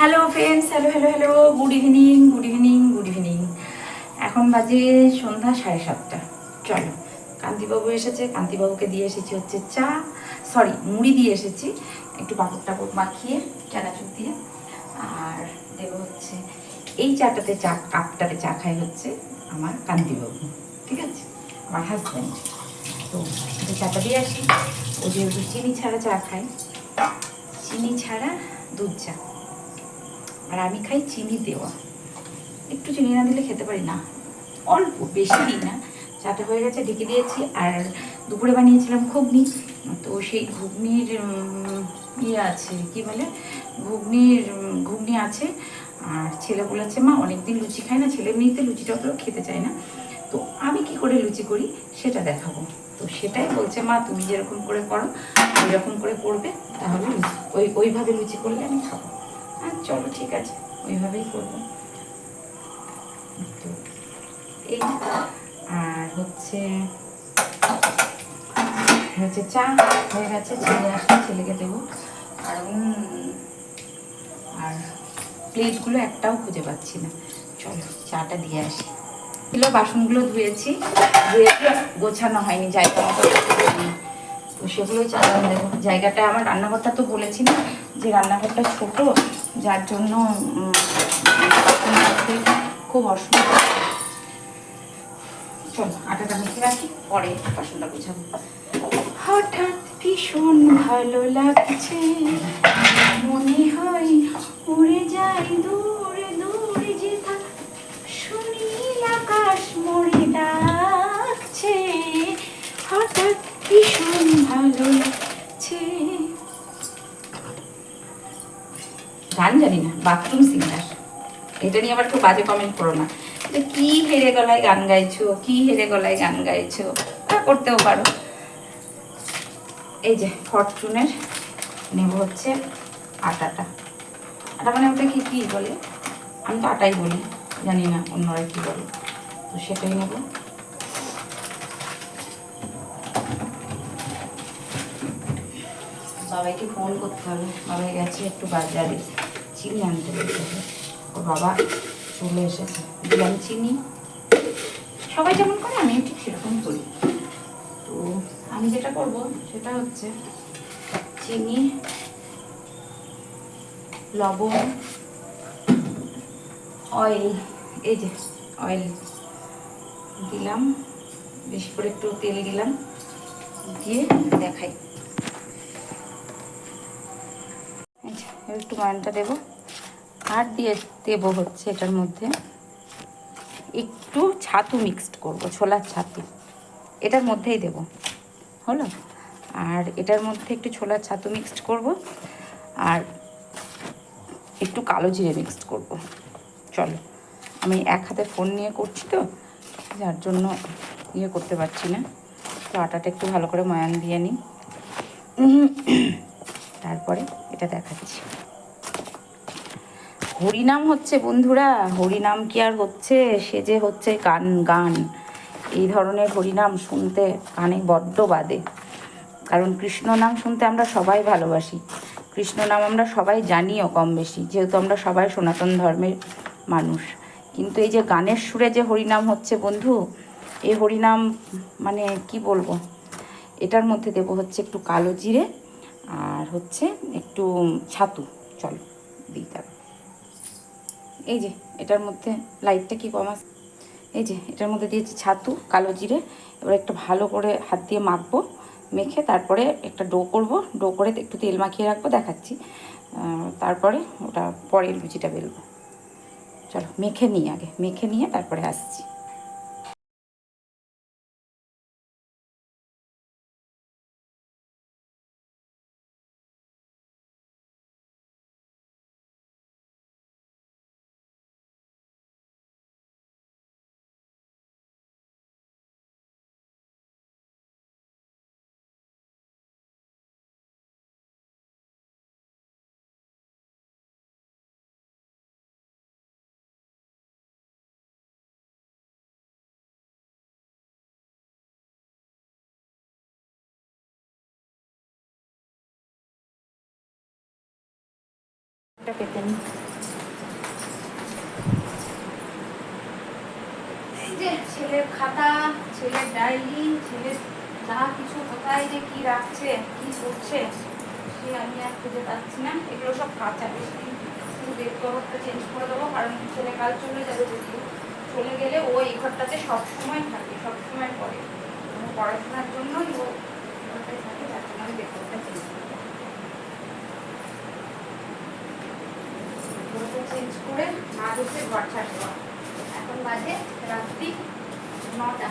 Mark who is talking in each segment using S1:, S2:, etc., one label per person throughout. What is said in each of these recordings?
S1: Hello friends hello hello hello good evening good evening good evening এখন বাজে সন্ধ্যা সাড়ে সাতটা। চলো, কান্তিবাবু এসেছে, কান্তিবাবুকে দিয়ে এসেছি হচ্ছে চা সরি মুড়ি দিয়ে এসেছি। একটু পাপড় টাপড় মাখিয়ে, চানাচুর দিয়ে। আর দেবো হচ্ছে, এই চাটাতে চা, কাপটাতে চা খাই হচ্ছে আমার কান্তিবাবু, ঠিক আছে? আমার হাজব্যান্ড তো চাটা দিয়ে আসি। ও যেহেতু চিনি ছাড়া চা খায়, চিনি ছাড়া দুধ চা। আর আমি খাই চিনি দেওয়া। একটু চিনি না দিলে খেতে পারি না। অল্প, বেশি দিই না। চাটা হয়ে গেছে ঢেকে দিয়েছি। আর দুপুরে বানিয়েছিলাম ঘুগনি। তো সেই ঘুগনির ইয়ে আছে, কি বলে? ঘুগনির ঘুগনি আছে। আর ছেলে বলেছে, মা, অনেকদিন লুচি খায় না। ছেলে এমনিতে লুচিটা অত খেতে চায় না। তো আমি কি করে লুচি করি? সেটা দেখাবো। তো সেটাই বলছে, মা, তুমি যেরকম করে করো, ওইরকম করে করবে। তাহলে ওই, ওইভাবে লুচি করলে আমি খাব। হ্যাঁ চলো, ঠিক আছে, ওইভাবেই করব। তো এই আর হচ্ছে হচ্ছে চা হয়ে গেছে ছেলে আসলে ছেলেকে দেবো। আর আর প্লেটগুলো একটাও খুঁজে পাচ্ছি না। চলো, চাটা দিয়ে আসি। এগুলো বাসনগুলো ধুয়েছি, ধুয়ে গোছানো হয়নি, জায়গা মতো সেগুলোই চালান দেবো। জায়গাটা আমার রান্নাঘরটা তো বলেছি না, যে রান্নাঘরটা ছোট যার জন্য খুব অসুবিধা। আটাটা মেখে রাখি, পরে হঠাৎ ভীষণ ভালো লাগছে। মনে হয় উড়ে যাই দূরে দূরে যেথা সুনীল আকাশ মরে ডাকছে। হঠাৎ ভীষণ ভালো লাগছে গান জানি না বাথরুম সিঙ্গার এটা নিয়ে আবার খুব বাজে কমেন্ট করো না। কি হেরে গলায় গান গাইছো, কি হেরে গলায় গান গাইছো, তা করতেও পারো। এই যে ফরচুনের নেব হচ্ছে আটাটা। আটা মানে ওটা কি কি বলে? আমি তো আটাই বলি, জানি না অন্যরা কি বলে। তো সেটাই নেব। বাবাইকে ফোন করতে হবে, বাবাই গেছে একটু বাজারে। চিনি আনতে যেতে হবে। ওর বাবা চলে এসেছে। দিলাম চিনি। সবাই যেমন করে, আমিও ঠিক সেরকম করি। তো আমি যেটা করব, সেটা হচ্ছে চিনি, লবণ অয়েল এই যে অয়েল দিলাম। বেশি করে একটু তেল দিলাম। দিয়ে দেখাই। একটু ময়নটা দেবো। আর দিয়ে দেবো হচ্ছে এটার মধ্যে একটু ছাতু মিক্সড করব, ছোলার ছাতু। এটার মধ্যেই দেব, হলো? আর এটার মধ্যে একটু ছোলার ছাতু মিক্সড করব, আর একটু কালো জিরে মিক্সড করব। চলো, আমি এক হাতে ফোন নিয়ে করছি তো, যার জন্য ইয়ে করতে পারছি না। তো আটাটা একটু ভালো করে ময়ান দিয়ে নিই। তারপরে এটা দেখাচ্ছি। হরিনাম হচ্ছে বন্ধুরা, হরিনাম কি আর হচ্ছে? সে যে হচ্ছে গান গান। এই ধরনের হরিনাম শুনতে কানে বড্ড বাদে। কারণ কৃষ্ণ নাম শুনতে আমরা সবাই ভালোবাসি। কৃষ্ণ নাম আমরা সবাই জানিও কম বেশি, যেহেতু আমরা সবাই সনাতন ধর্মের মানুষ। কিন্তু এই যে গানের সুরে যে হরিনাম হচ্ছে বন্ধু, এই হরিনাম মানে কি বলব? এটার মধ্যে দেবো হচ্ছে একটু কালো জিরে আর হচ্ছে একটু ছাতু। চলো, দিই তার এই যে, এটার মধ্যে লাইটটা কি কম আছে? এই যে, এটার মধ্যে দিয়েছি ছাতু, কালো জিরে। এবার একটা ভালো করে হাত দিয়ে মাখবো, মেখে তারপরে একটা ডো করব। ডো করে একটু তেল মাখিয়ে রাখব, দেখাচ্ছি। তারপরে ওটা পরে লুচিটা বেলবো। চলো, মেখে নিই আগে, মেখে নিয়ে তারপরে আসছি। এটা কেটে নিই ছেলের খাতা, ছেলের ডায়েরি, ছেলের যা কিছু কোথায় যে কি রাখছে, কি করছে, সে আমি আর খুঁজে পাচ্ছি না। এগুলো সব কাঁচা। বেশি বেড কভারটা চেঞ্জ করে দেবো, কারণ ছেলে কাল চলে যাবে যদি। চলে গেলে ও এই ঘরটাতে সবসময় থাকে, সবসময় পড়ে পড়াশোনার জন্যই ও ঘরটায় থাকে, যার জন্য আমি বেড কভারটা চেঞ্জ চেঞ্জ করে আজ হচ্ছে ঘর ছাড়বো এখন বাজে রাত্রি নটা।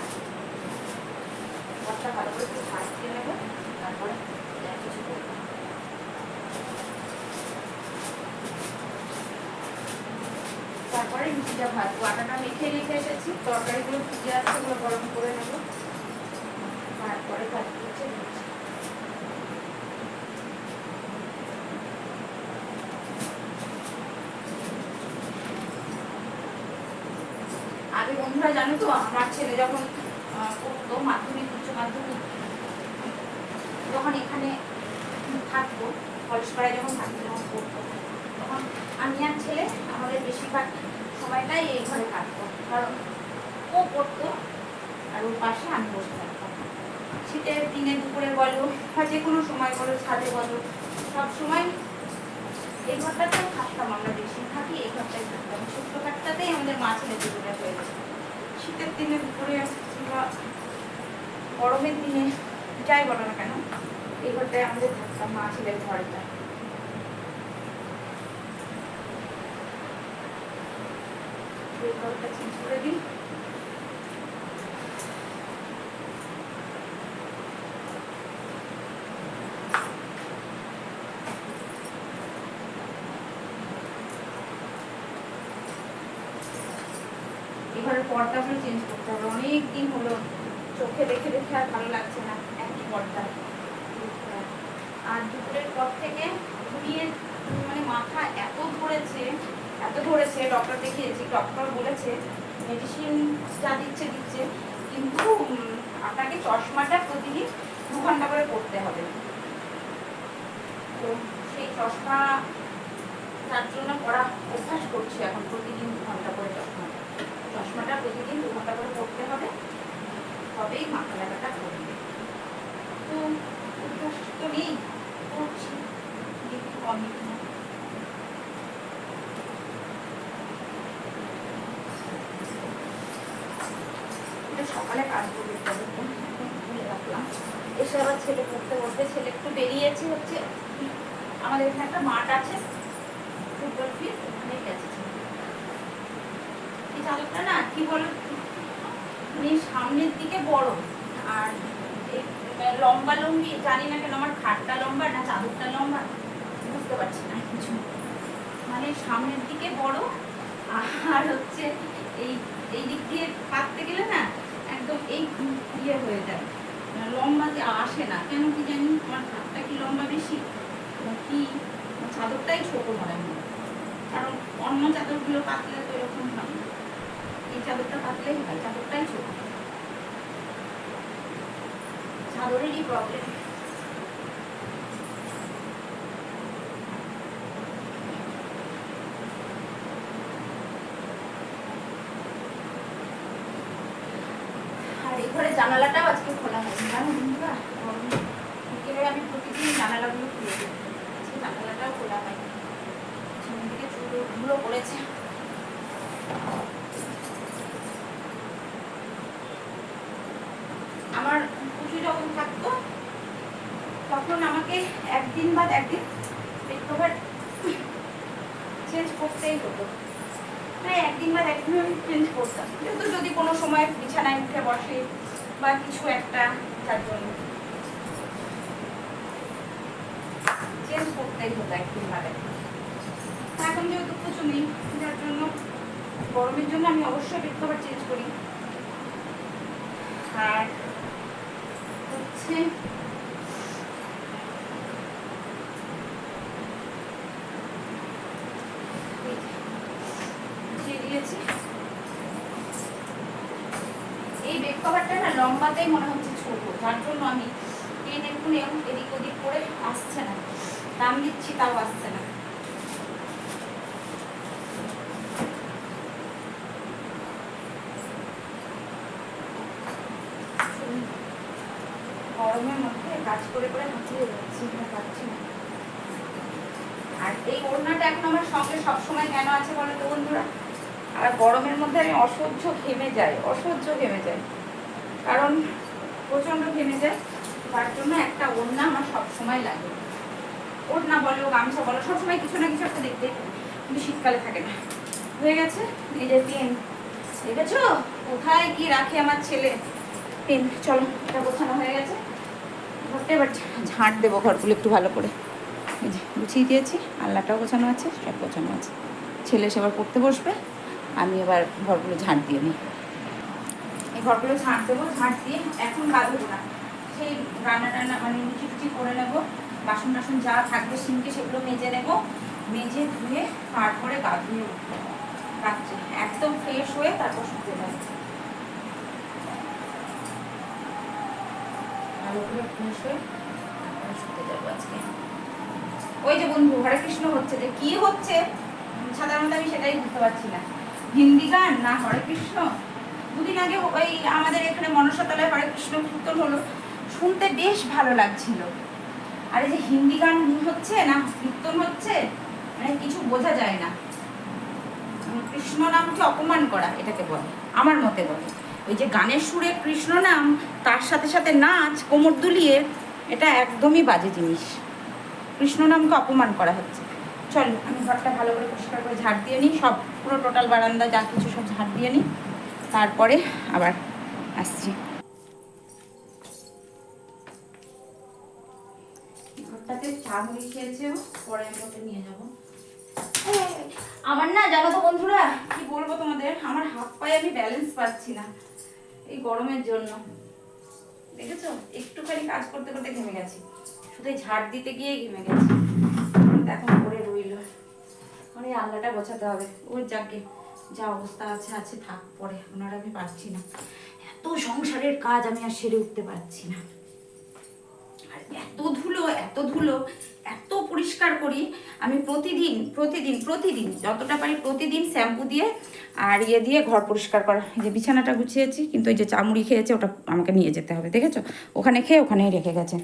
S1: ঘরটা ভালো করে একটু ঝাড় নেব, তারপরে কিছু করব তারপরে লুচিটা ভাজবো আটাটা মেখে রেখে এসেছি, তরকারিগুলো ভিজে আছে, ওগুলো গরম করে নেব। তারপরে ভাজবো হচ্ছে লুচি। আগে বন্ধুরা জানো তো আমার ছেলে যখন পড়তো মাধ্যমিক, উচ্চ মাধ্যমিক যখন এখানে থাকব কলেজপাড়ায় যখন থাকতো যখন পড়তো তখন আমি আর ছেলে আমাদের বেশিরভাগ সময়টাই এই ঘরে কাটতো কারণ ও পড়তো আর ওর পাশে আমি বসে থাকতাম শীতের দিনে দুপুরে বলো বা যে কোনো সময় বলো, ছাদে বলো, সব সময় এই ঘরটাতেও থাকতাম আমরা বেশি থাকি এই ঘরটাই থাকতাম। ছোট্ট ঘরটাতেই আমাদের মা ছেলে দুপুরে হয়েছে শীতের দিনে দুপুরে বা গরমের দিনে যাই বলো না কেন, এই ঘরটায় আমাদের থাকতাম মা ছেলের ঘরটা এই ঘরটা চেঞ্জ করে দিই। এবারে পর্দাগুলো চেঞ্জ করতে হবে। অনেক দিন হলো চোখে দেখে দেখে আর ভালো লাগছে না একই পর্দা। আর দুপুরের পর থেকে ঘুরিয়ে মানে মাথা এত ধরেছে এত ধরেছে ডক্টর দেখিয়েছি ডক্টর বলেছে মেডিসিন যা দিচ্ছে দিচ্ছে, কিন্তু আপনাকে চশমাটা প্রতিদিন দু ঘণ্টা করে পড়তে হবে। তো সেই চশমা তার জন্য পড়া অভ্যাস করছি এখন প্রতিদিন দু ঘণ্টা করে চশমা। চশমাটা প্রতিদিন দু ঘণ্টা করে পড়তে হবে। তবেই মাথা ব্যথাটা কমবে তো অভ্যাস তো নেই, করছি। দেখি কমে সকালে কাজ করবে এসে আবার ছেলে পড়তে বসবে। ছেলে একটু বেরিয়েছে হচ্ছে, আমাদের এখানে একটা মাঠ আছে, ফুটবল ফিল্ড ওখানে গেছে চাদরটা না, কি বলো? মানে সামনের দিকে বড়। আর লম্বা লম্বি, জানি না কেন আমার খাটটা লম্বা না চাদরটা লম্বা, বুঝতে পারছি না কিছু। মানে সামনের দিকে বড়, আর হচ্ছে এই এই দিক দিয়ে পাততে গেলে না একদম এই ইয়ে হয়ে যায়। মানে লম্বা যে আসে না, কেন কি জানি আমার খাটটা কি লম্বা বেশি? কি, চাদরটাই ছোট মনে হয় কারণ অন্য চাদরগুলো পাতলে তো এরকম হয় না। ছোট। প্রবলেম আর জানালাটাও আজকে খোলা হয়নি জানো বন্ধুরা গরমে বিকেলে আমি প্রতিদিন জানালাগুলো খুলে দিই আজকে জানালাটাও খোলা হয়নি সামনের দিকে চুলো ধুলো পড়েছে আমার পুজো যখন থাকতো, তখন আমাকে একদিন বাদ একদিন বেড চেঞ্জ করতেই হতো। প্রায় একদিন বাদ একদিন আমি চেঞ্জ করতাম। যেহেতু যদি কোনো সময় বিছানায় উঠে বসে বা কিছু একটা, যার জন্য। চেঞ্জ করতেই হতো একদিন বাদে এখন যেহেতু কিছু নেই, যার জন্য গরমের জন্য আমি অবশ্যই বেড কভার চেঞ্জ করি। আর হচ্ছে এই বেড কভারটা না লম্বাতেই মনে হচ্ছে ছোট, যার জন্য আমি এই দেখুন এরকম এদিক ওদিক করে আসছে না। দাম দিচ্ছি, তাও আসছে না কাজ করে করে হাঁপিয়ে যাচ্ছি আর পারছি না। আর এই ওড়নাটা এখন আমার সঙ্গে সবসময় কেন আছে বলো তো বন্ধুরা? আর গরমের মধ্যে আমি অসহ্য ঘেমে যাই, অসহ্য ঘেমে যাই। কারণ প্রচণ্ড ঘেমে যায় তার জন্য একটা ওড়না আমার সবসময় লাগে। ওড়না বলো, গামছা বলো, সবসময় কিছু না কিছু একটা দেখতে কিন্তু শীতকালে থাকে না। হয়ে গেছে? এই যে পেন। দেখেছ? কোথায় কি রাখে আমার ছেলে? পেন, চলো, এটা গোছানো হয়ে গেছে। ঘরটা এবার ঝাঁট দেবো ঘরগুলো একটু ভালো করে। গুছিয়ে দিয়েছি আল্লাটাও গোছানো আছে, সব গোছানো আছে। ছেলে এসে আবার পড়তে বসবে, আমি এবার ঘরগুলো ঝাঁট দিয়ে নিই। এই ঘরগুলো ঝাঁট দেবো, ঝাঁট দিয়ে এখন গা ধোবো না। সেই রান্না টান্না মানে লুচি টুচি করে নেব, বাসন টাসন যা থাকবে সিঙ্কে সেগুলো মেজে নেব, মেজে ধুয়ে তারপরে গা ধুয়ে উঠবো একদম ফ্রেশ হয়ে তারপর শুতে যাব। ভালো করে ফ্রেশ হয়ে শুতে যাব আজকে। ওই যে বন্ধু হরে কৃষ্ণ হচ্ছে যে কি হচ্ছে? সাধারণত আমি সেটাই বুঝতে পারছি না। হিন্দি গান না হরে কৃষ্ণ দুদিন আগে ওই আমাদের এখানে মনসাতলায় হরে কৃষ্ণ কীর্তন হলো, শুনতে বেশ ভালো লাগছিল। আর এই যে হিন্দি গান হচ্ছে না কীর্তন হচ্ছে মানে কিছু বোঝা যায় না। কৃষ্ণ নামকে অপমান করা, এটাকে বলে, আমার মতে বলে। ওই যে গানের সুরে কৃষ্ণ নাম তার সাথে সাথে নাচ কোমর দুলিয়ে এটা একদমই বাজে জিনিস। কৃষ্ণ নামকে অপমান করা হচ্ছে। চলো আমি ঘরটা ভালো করে পরিষ্কার করে ঝাড় দিয়ে নিই। সব পুরো টোটাল বারান্দা যা কিছু সব ঝাড় দিয়ে নিই। তারপরে আবার আসছি। ঘরটাতে চা মুড়ি খেয়েছে পরে আমি ওকে নিয়ে যাব। আমার না জানো তো বন্ধুরা কি বলব তোমাদের? আমার হাত পায়ে আমি ব্যালেন্স পাচ্ছি না। এই গরমের জন্য। দেখেছ? একটুখানি কাজ করতে করতে ঘেমে গেছি। শুধু ঝাড় দিতে গিয়ে ঘেমে গেছি। এখন পরে রইল। মানে আল্লাটা গোছাতে হবে। ওর যাকে যা অবস্থা আছে আছে থাক পরে। ওনার আমি পারছি না। এত সংসারের কাজ আমি আর সেরে উঠতে পারছি না। আর এত ধুলো এত ধুলো এত পরিষ্কার করি, আমি প্রতিদিন প্রতিদিন প্রতিদিন যতটা পারি প্রতিদিন শ্যাম্পু দিয়ে আর ইয়ে দিয়ে ঘর পরিষ্কার করা। এই যে বিছানাটা গুছিয়েছি, কিন্তু ওই যে চামড়ি খেয়েছে ওটা আমাকে নিয়ে যেতে হবে, দেখেছ? ওখানে খেয়ে ওখানেই রেখে গেছে।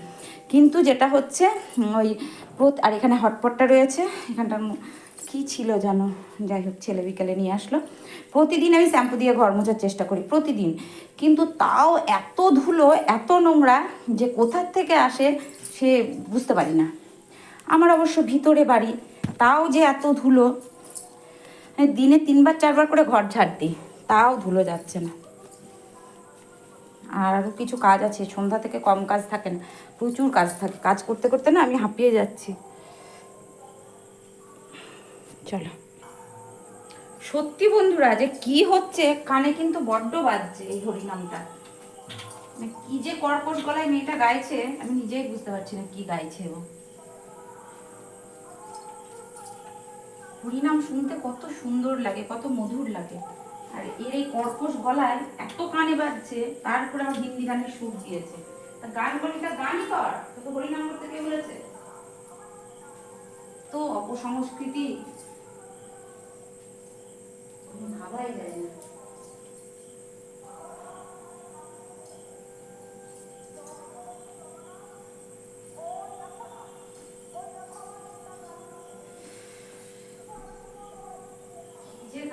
S1: কিন্তু যেটা হচ্ছে ওই আর এখানে হটপটটা রয়েছে, এখানটার কি ছিল জানো? যাই হোক, ছেলে বিকেলে নিয়ে আসলো। প্রতিদিন আমি শ্যাম্পু দিয়ে ঘর মোছার চেষ্টা করি, প্রতিদিন। কিন্তু তাও এত ধুলো, এত নোংরা যে কোথার থেকে আসে সে বুঝতে পারি না। আমার অবশ্য ভিতরে বাড়ি। তাও যে এত ধুলো। দিনে তিনবার, চারবার করে ঘর ঝাড় দিই। তাও ধুলো যাচ্ছে না। আর আরও কিছু কাজ আছে। সন্ধ্যা থেকে কম কাজ থাকে না, প্রচুর কাজ থাকে। কাজ করতে করতে না আমি হাঁপিয়ে যাচ্ছি। চলো। সত্যি বন্ধুরা, যে কি হচ্ছে, কানে কিন্তু বড্ড বাজছে এই হরিনামটা। মানে কি যে কর্কশ গলায় মেয়েটা গাইছে, আমি নিজেই বুঝতে পারছি না কি গাইছে ও। হরিনাম শুনতে কত সুন্দর লাগে, কত মধুর লাগে। আর এর এই কর্কশ গলায় এত কানে বাজছে, তারপরে আমার হিন্দি গানের সুর দিয়েছে। গান বলিটা গানই কর তোকে হরিনাম করতে কে বলেছে? তো অপসংস্কৃতি ভাবাই যায় না।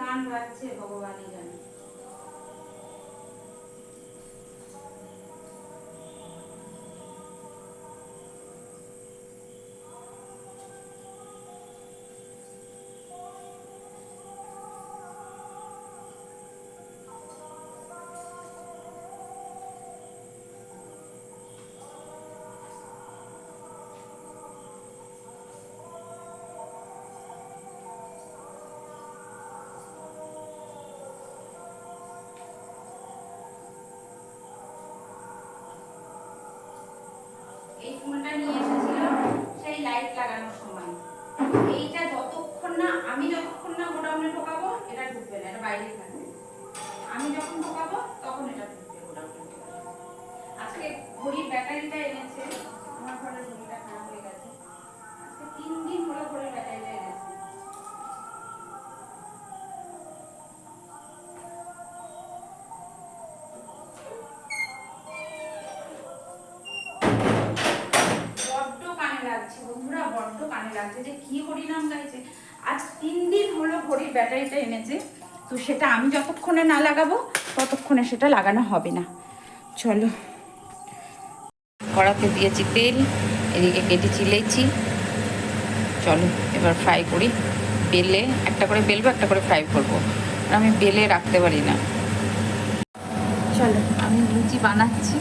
S1: কি যে গান বাজছে বাইরেই থাকবে আমি যখন ঢোকাবো সেটা আমি যতক্ষণে না লাগাবো, ততক্ষণে সেটা লাগানো হবে না। চলো। কড়াতে দিয়েছি তেল, এদিকে কেটে চিলেছি চলো, এবার ফ্রাই করি। বেলে একটা করে বেলবো, একটা করে ফ্রাই করব। আমি বেলে রাখতে পারি না। চলো, আমি লুচি বানাচ্ছি।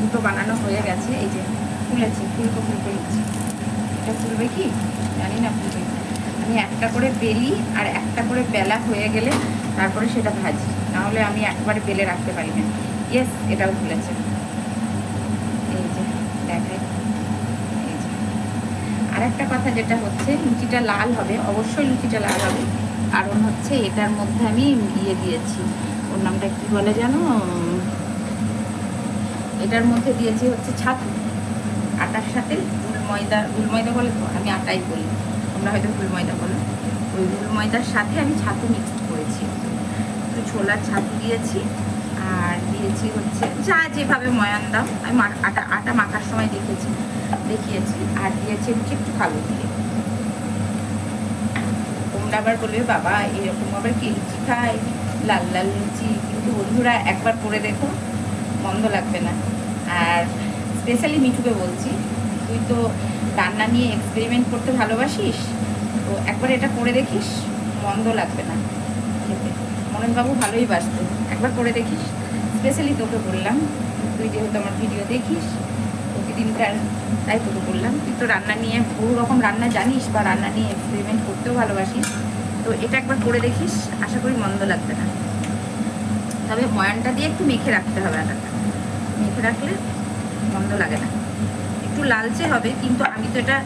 S1: দুটো বানানো হয়ে গেছে। এই যে ফুলেছে ফুলকো ফুলকো এটা ফুলবে কি? জানি না ফুলবে। আমি একটা করে বেলি আর একটা করে বেলা হয়ে গেলে তারপরে সেটা ভাজি। নাহলে আমি একবারে বেলে রাখতে পারি না ইয়েস এটাও ফুলেছে এই যে দেখাই এই যে। আর একটা কথা যেটা হচ্ছে, লুচিটা লাল হবে। অবশ্যই লুচিটা লাল হবে। কারণ হচ্ছে এটার মধ্যে আমি ইয়ে দিয়েছি। ওর নামটা কি বলে জানো? এটার মধ্যে দিয়েছি হচ্ছে ছাতু। আটার সাথে গুল ময়দা গুল ময়দা বলে তো, আমি আটাই বলি। তোমরা হয়তো গুল ময়দা বলো। ওই গুল ময়দার সাথে আমি ছাতু একটু ছোলার ছাতু দিয়েছি আর দিয়েছি হচ্ছে যা যেভাবে ময়ান দাও। আমি আটা আটা মাখার সময় দেখেছি, দেখিয়েছি। আর দিয়েছি হচ্ছে একটু কালো দিয়ে। তোমরা আবার বলবে, বাবা, এরকম আবার কি লুচি লাল লাল লুচি। কিন্তু বন্ধুরা, একবার করে দেখো, মন্দ লাগবে না। আর স্পেশালি মিঠুকে বলছি, তুই তো রান্না নিয়ে এক্সপেরিমেন্ট করতে ভালোবাসিস? তো একবার এটা করে দেখিস, মন্দ লাগবে না খেতে। মননবাবু ভালোই বাসতো একবার করে দেখিস। স্পেশালি তোকে বললাম, তুই যেহেতু আমার ভিডিও দেখিস প্রতিদিনকার তাই তোকে বললাম, তুই তো রান্না নিয়ে বহু রকম রান্না জানিস বা রান্না নিয়ে এক্সপেরিমেন্ট করতেও ভালোবাসিস। তো এটা একবার করে দেখিস, আশা করি মন্দ লাগবে না। তবে ময়ানটা দিয়ে একটু মেখে রাখতে হবে আটাটা। মেখে রাখলে মন্দ লাগে না। একটু লালচে হবে, কিন্তু আমি তো এটা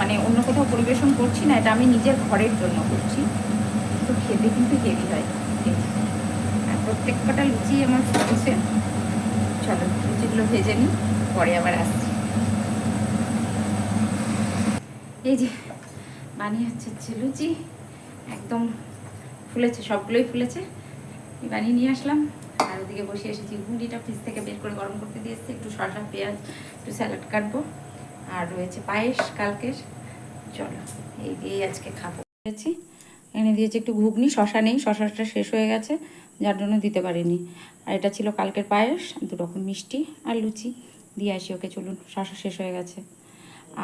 S1: মানে অন্য কোথাও পরিবেশন করছি না, এটা আমি নিজের ঘরের জন্য করছি। খেতে কিন্তু হেভি হয়। আর প্রত্যেক কটা লুচি আমার ফুলছে চলো, লুচিগুলো ভেজে নিই, পরে আবার আসছি। এই যে, বানিয়ে হচ্ছে হচ্ছে লুচি। একদম ফুলেছে, সবগুলোই ফুলেছে। বানিয়ে নিয়ে আসলাম। আর ওদিকে বসে এসেছি, গুঁড়িটা ফ্রিজ থেকে বের করে গরম করতে দিয়ে এসেছি একটু শসা, পেঁয়াজ, একটু স্যালাড কাটবো। আর রয়েছে পায়েস, কালকের। চলো, এই দিয়েই আজকে খাব। দিয়েছি এনে দিয়েছি একটু ঘুগনি, শশা নেই, শশাটা শেষ হয়ে গেছে, যার জন্য দিতে পারিনি। আর এটা ছিল কালকের পায়েস দু রকম মিষ্টি আর লুচি। দিয়ে আসি ওকে, চলুন, শশা শেষ হয়ে গেছে।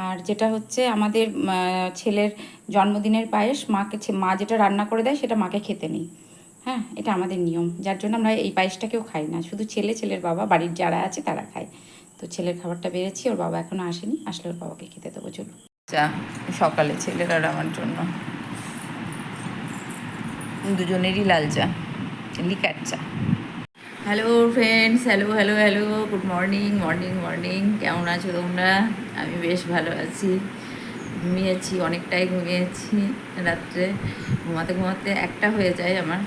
S1: আর যেটা হচ্ছে, আমাদের ছেলের জন্মদিনের পায়েস, মাকে মা যেটা রান্না করে দেয়, সেটা মাকে খেতে নেই। হ্যাঁ এটা আমাদের নিয়ম। যার জন্য আমরা এই পায়েসটাকেও খাই না। শুধু ছেলে, ছেলের বাবা, বাড়ির যারা আছে, তারা খায়। তো ছেলের খাবারটা বেড়েছি, ওর বাবা এখনও আসেনি, আসলে ওর বাবাকে খেতে দেবো, চলুন। চা সকালে ছেলের আমার জন্য। দুজনেরই লাল চা লিকার চা। Hello friends hello hello hello good morning morning morning কেমন আছো তোমরা? আমি বেশ ভালো আছি। ঘুমিয়েছি অনেকটাই ঘুমিয়েছি রাত্রে। ঘুমাতে ঘুমাতে একটা হয়ে যায় আমার।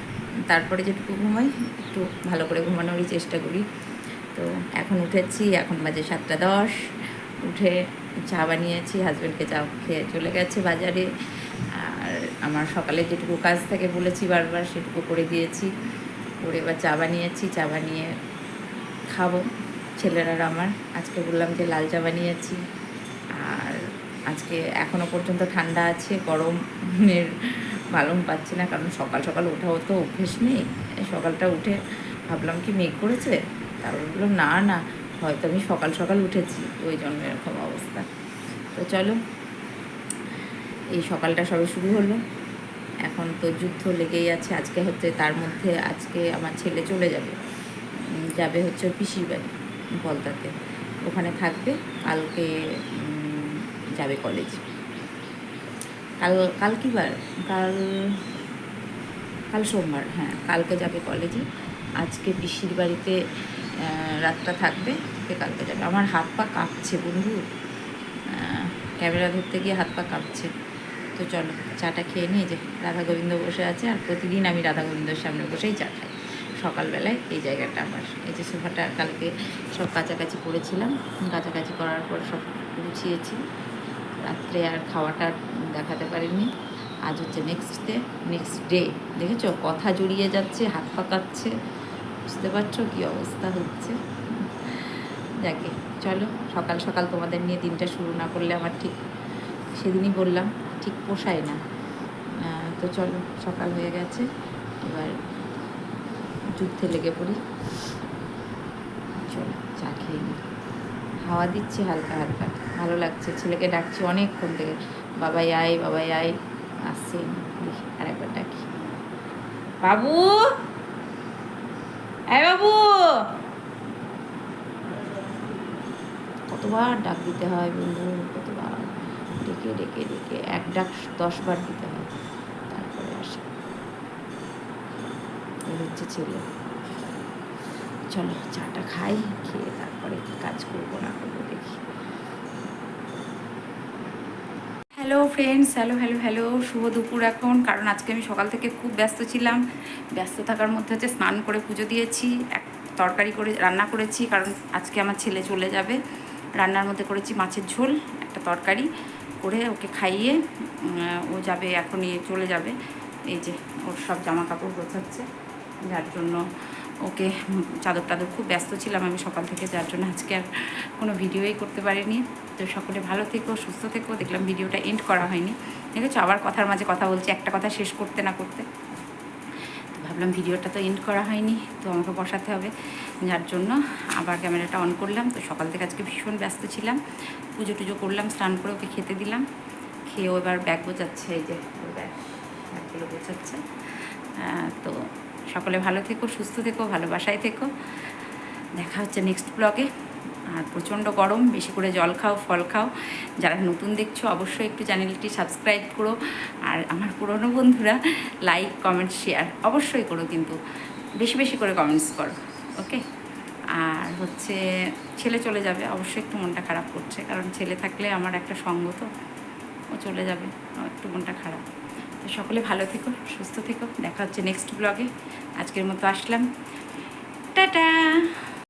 S1: তারপরে যেটুকু ঘুমাই, একটু ভালো করে ঘুমানোরই চেষ্টা করি। তো এখন উঠেছি, এখন বাজে সাতটা দশ। উঠে চা বানিয়েছি হাজব্যান্ডকে চা খেয়ে চলে গেছে বাজারে। আর আমার সকালে যেটুকু কাজ থাকে বলেছি, বারবার সেটুকু করে দিয়েছি। করে এবার চা বানিয়েছি, চা বানিয়ে খাব। ছেলেরা আমার। আজকে বললাম যে লাল চা বানিয়েছি। আর আজকে এখনও পর্যন্ত ঠান্ডা আছে, গরমের বালন পাচ্ছি না, কারণ সকাল সকাল ওঠাও তো অভ্যেস নেই। সকালটা উঠে ভাবলাম কি মেঘ করেছে? তারপর বললাম, না না, হয়তো আমি সকাল সকাল উঠেছি। ওই জন্য এরকম অবস্থা। তো চলো এই সকালটা সবে শুরু হলো। এখন তো যুদ্ধ লেগেই আছে। আজকে হচ্ছে তার মধ্যে আজকে আমার ছেলে চলে যাবে। যাবে হচ্ছে পিসির বাড়ি বলতাতে ওখানে থাকবে। কালকে যাবে কলেজ কাল কাল কি বার? কাল কাল সোমবার হ্যাঁ কালকে যাবে কলেজে আজকে পিসির বাড়িতে রাতটা থাকবে কালকে যাবে। আমার হাত পা কাঁপছে বন্ধু। ক্যামেরা ধরতে গিয়ে হাত পা কাঁপছে। তো চলো, চাটা খেয়ে নিয়ে যে রাধা গোবিন্দ বসে আছে আর প্রতিদিন আমি রাধা গোবিন্দর সামনে বসেই চা খাই। সকালবেলায় এই জায়গাটা আমার, এই যে সোফাটা কালকে সব কাছাকাছি করেছিলাম, কাছাকাছি করার পর সব গুছিয়েছি। রাত্রে আর খাওয়াটা দেখাতে পারিনি। আজ হচ্ছে নেক্সট ডে নেক্সট ডে দেখেছ? কথা জড়িয়ে যাচ্ছে, হাত পাকাচ্ছে, বুঝতে পারছ কী অবস্থা হচ্ছে? যাকে, চলো, সকাল সকাল তোমাদের নিয়ে দিনটা শুরু না করলে আমার ঠিক সেদিনই বললাম। ঠিক পোষায় না। তো চলো, সকাল হয়ে গেছে। এবার যুদ্ধে লেগে পড়ি। চলো, চা খেয়ে নিই হাওয়া দিচ্ছি হালকা হালকা। ভালো লাগছে। ছেলেকে ডাকছি অনেকক্ষণ থেকে। বাবাই আয় বাবাই আয়। আসছে। না। দেখি আরেকবার ডাকি। বাবু! এই বাবু! কতবার ডাক দিতে হয় বন্ধু? ডেকে ডেকে ডেকে এক ডাক দশবার দিতে হয়। তারপরে আসে। এই হচ্ছে ছেলে। চলো চাটা খাই, খেয়ে তারপরে কি কাজ করব না করব দেখি। Hello friends hello hello hello শুভ দুপুর এখন। কারণ আজকে আমি সকাল থেকে খুব ব্যস্ত ছিলাম। ব্যস্ত থাকার মধ্যে হচ্ছে স্নান করে পুজো দিয়েছি, এক তরকারি করে, রান্না করেছি, কারণ আজকে আমার ছেলে চলে যাবে। রান্নার মধ্যে করেছি মাছের ঝোল, একটা তরকারি। করে ওকে খাইয়ে ও যাবে এখনই, চলে যাবে। এই যে, ওর সব জামা কাপড় গোছাচ্ছে। যার জন্য ওকে চাদর টাদর খুব ব্যস্ত ছিলাম আমি সকাল থেকে, যার জন্য আজকে আর কোনো ভিডিওই করতে পারিনি। তো সকলে ভালো থেকো, সুস্থ থেকো। দেখলাম ভিডিওটা এন্ড করা হয়নি। দেখেছ? আবার কথার মাঝে কথা বলছি, একটা কথা শেষ করতে না করতে। ভাবলাম ভিডিওটা তো এন্ড করা হয়নি, তো আমাকে বসাতে হবে। যার জন্য আবার ক্যামেরাটা অন করলাম, তো সকাল থেকে আজকে ভীষণ ব্যস্ত ছিলাম। পুজো টুজো করলাম, স্নান করে ওকে খেতে দিলাম। খেয়েও এবার ব্যাগ বোঝাচ্ছে এই যে ব্যাগ ব্যাগগুলো বোঝাচ্ছে তো সকলে ভালো থেকো, সুস্থ থেকো, ভালোবাসায় থেকো। দেখা হচ্ছে নেক্সট ব্লগে আর প্রচণ্ড গরম, বেশি করে জল খাও, ফল খাও। যারা নতুন দেখছ, অবশ্যই একটু চ্যানেলটি সাবস্ক্রাইব করো। আর আমার পুরনো বন্ধুরা লাইক কমেন্ট শেয়ার অবশ্যই করো কিন্তু। বেশি বেশি করে কমেন্টস করো ওকে আর হচ্ছে, ছেলে চলে যাবে, অবশ্যই একটু মনটা খারাপ করছে। কারণ ছেলে থাকলে আমার একটা সঙ্গ তো, ও চলে যাবে একটু মনটা খারাপ। তো সকলে ভালো থেকো, সুস্থ থেকো। দেখা হচ্ছে নেক্সট ব্লগে আজকের মতো আসলাম। টাটা!